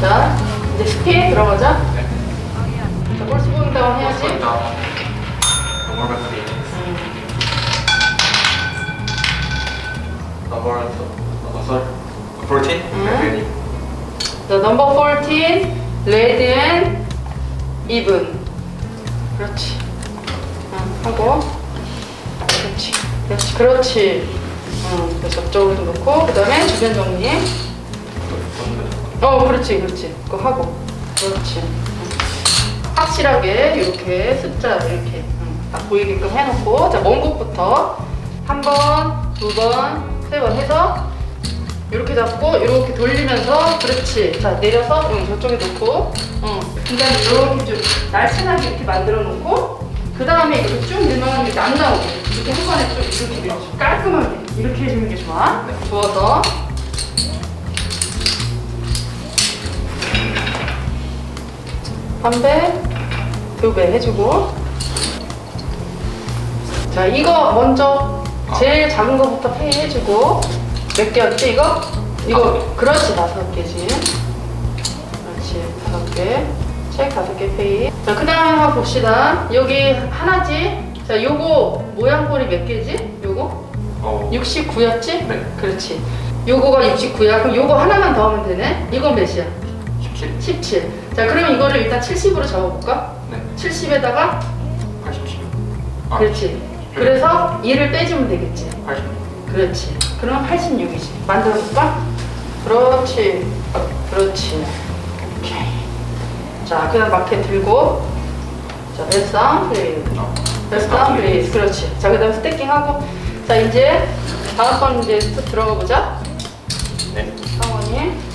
자, 이제 스피에 들어가자. 네. 자, 홀스보잉 다운 해야지. Number three. Number two. Sorry. Fourteen. Mm. Ready. 자, 넘버 14, 레드 앤 이븐. 그렇지. 응, 하고. 그렇지. 그렇지. 그렇지. 응, 그래서 저쪽으로 놓고, 그 다음에 주변 정리. 어, 그렇지, 그렇지. 그거 하고. 그렇지. 응. 확실하게 이렇게 숫자 이렇게 응, 딱 보이게끔 해놓고, 자, 먼 곳부터 한 번, 두 번, 세 번 해서 이렇게 잡고 이렇게 돌리면서 그렇지 자 내려서 응, 저쪽에 놓고 응. 그다음에 이렇게 좀 날씬하게 이렇게 만들어 놓고 그 다음에 이렇게 쭉 밀면 이렇게 안 나오게 이렇게 한 번에 좀 이렇게 깔끔하게 이렇게 해주는 게 좋아 부어서 한 배, 두배 해주고 자 이거 먼저 제일 작은 거부터 페이 해주고 몇 개였지 이거? 이거 그렇지 다섯 개지 그렇지 다섯 개책 다섯 개 페이 자그 다음에 한번 봅시다 여기 하나지 자 요거 모양꼴이 몇 개지? 요거? 어. 69였지? 네. 그렇지 요거가 69야 그럼 요거 하나만 더 하면 되네 이건 몇이야? 17. 17 자 그러면 이거를 일단 70으로 잡아볼까? 네. 70에다가 87. 아, 그렇지 그래서 2를 빼주면 되겠지 80. 그렇지. 그러면 86이지. 만들어볼까? 그렇지. 그렇지. 오케이. 자, 그냥 마켓 들고. 자, 베스트 다운 플레이스. 어. 베스트 다운 플레이스. 그렇지. 자, 그 다음에 스태킹하고. 자, 이제 다음 번 이제 또 들어가 보자. 네. 상원이.